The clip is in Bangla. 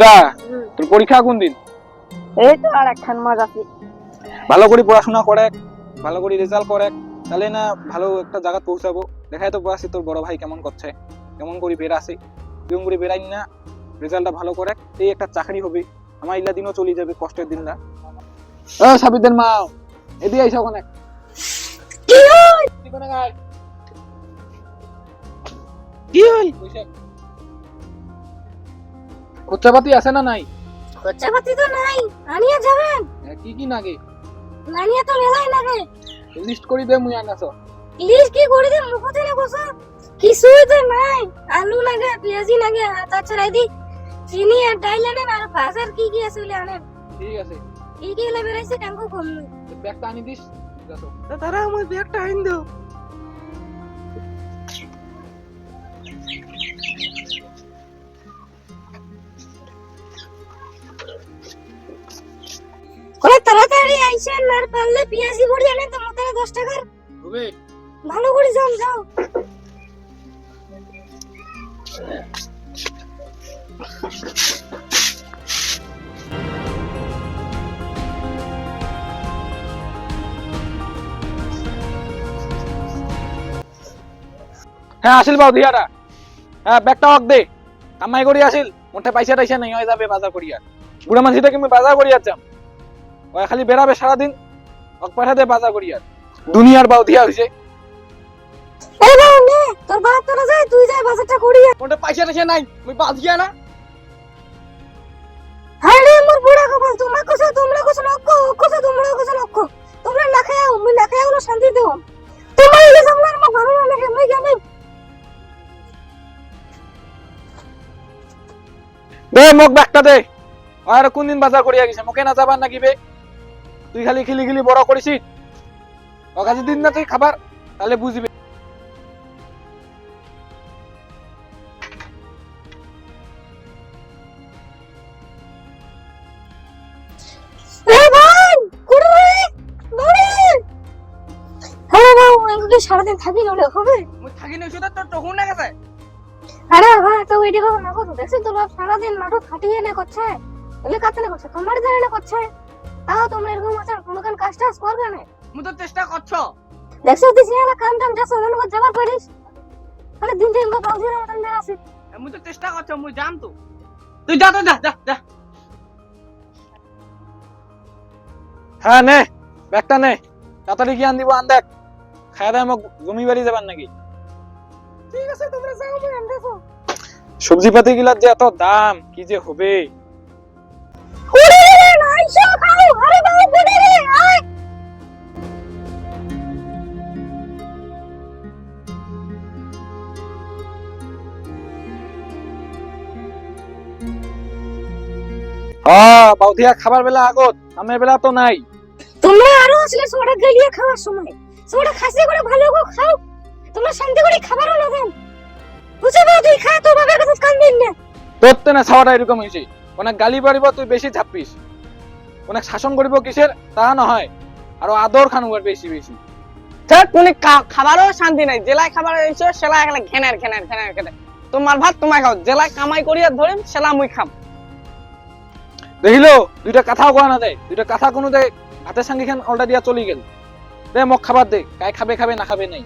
বেটা তোর পরীক্ষা কোন দিন? এই তো আর একখান মাস আছে। ভালো করে পড়াশোনা করে ভালো করে রেজাল্ট করে তাহলে না ভালো একটা জায়গা পৌঁছাবো। দেখাই তো পাচ্ছি তোর বড় ভাই কেমন করছে কেমন করে বেরাছে কেমন করে বেরাই না রেজাল্টটা ভালো করে এই একটা চাকরি হবে। আমার ইলা দিনও চলে যাবে কষ্টের দিন না। ও সাবিদের মা এদিকে আইসা ওখানে। কি হল। কি হল। খরচাপাতি আছে না নাই? খরচাপাতি তো নাই আনিয়া যাবেন। হ্যাঁ, কি কি নাগে? আনিয়া তো মেলাই লাগে লিস্ট করে দে মুই আনাছ। প্লিজ কি করে দে মুখ থেকে বসো কিছুই তো নাই। আলু লাগে পেঁয়াজি লাগে তাছাড়া দি চিনি আর ডাইল আনেন আর বাজার কি কি আছে বলে আনেন ঠিক আছে। কি কি এলে বেড়াইছে কাঙ্কু কম নেই। ব্যাগটা আনি দিস। তারা আমার ব্যাগটা আইন দাও আইসেন আর পারলে পেঁয়াজি বড়ি আনেন তো মাথায় দশ টাকার। ভালো করে যাও যাও। হ্যাঁ আসিল বাউ দিয়াটা। হ্যাঁ ব্যাগটা হক দে। কামাই করি আসিল। মোটে পয়সা টয়সা নেই হয়ে যাবে বাজার করিয়া। বুড়া মানুষ থেকে আমি বাজার করিয়া যাম? ওই খালি বেড়াবে সারাদিন পাঠা দে বাজার করিয়া দুনিয়ার বাউ দিয়া হইছে। এই বাবু নে তোর বাপ তোরা যায় তুই যায় বাজারটা মোটে পয়সা নাই মুই না। মোর বুড়া কপাল তোমরা কোসা তোমরা কোসা কোসা তোমরা কোসা লক্ষ্য। তোমরা না খাও মুই না খাও না শান্তি দেও। তোমার এই সামলার মা ভালো না লাগে মুই জানি দে মোক ব্যাগটা দে। আর কোন দিন বাজার করিয়া গেছে মোকে না যাবার নাকি বে তুই খালি খিলি খিলি বড় করিছিস। কাজে দিন না তুই খাবার তাহলে বুঝবি। হ্যাঁ বাবু এগুলো সারাদিন থাকি নলে হবে? থাকি নাই শুধু তোর তখন না গেছে আরে ভাই তো ওইটি কথা না করো দেখছি তো বাপ সারাদিন নাটক খাটিয়ে নে করছে? এলে কাতে না করছে? তোমার জানে না করছে? তাও তোমরা এরকম আছে কোনো কান কাজ টাজ করবে না? মুই তো চেষ্টা করছ। দেখছ তুই সিয়ালা কাম টাম যাস মনে কর যাবার পারিস? মানে দিন দিন বাবা দিয়ে মতন বেরাসি মুই তো চেষ্টা করছ মুই জান তো তুই যা তো যা যা যা। হ্যাঁ নে ব্যাগটা নে। তাড়াতাড়ি কি আন দিব আন দেখ। খাওয়া দাওয়া মোক জমি বাড়ি যাবার নাকি। ঠিক আছে তোমরা যাও আমি আনতেছো। সবজি পাতি গুলার যে এত দাম কি যে হবে? হ্যাঁ খাবার বেলা আগত আমের বেলা তো নাই। তোমরা আরও আসলে সোডা গলিয়ে খাওয়ার সময়। সোডা খাসি করে ভালো করে খাও। তোমরা শান্তি করে খাবারও না বুঝে খা তো বাবার কাছে কান দিন না। তোর তো না ছাওয়াটা এরকম হয়েছে। অনেক গালি পারিব তুই বেশি ঝাপিস। অনেক শাসন করিব কিসের তা নহয় আর আদর আর বেশি বেশি। স্যার তুমি খাবারও শান্তি নাই। জেলায় খাবার এসে সেলাই এখানে ঘেনার ঘেনার ঘেনার ঘেনার তোমার ভাত তোমায় খাও। জেলায় কামাই করিয়া ধরিম সেলা মুই খাম। দেখিলো, দুইটা কথাও কোৱা নাযায়। দুইটা কথা কোনো দেয় ভাতের চাঙিখন দিয়া চলি গেল। দে, মোক খাবার দে, কাই খাবে খাবে, নাখাবে নাই।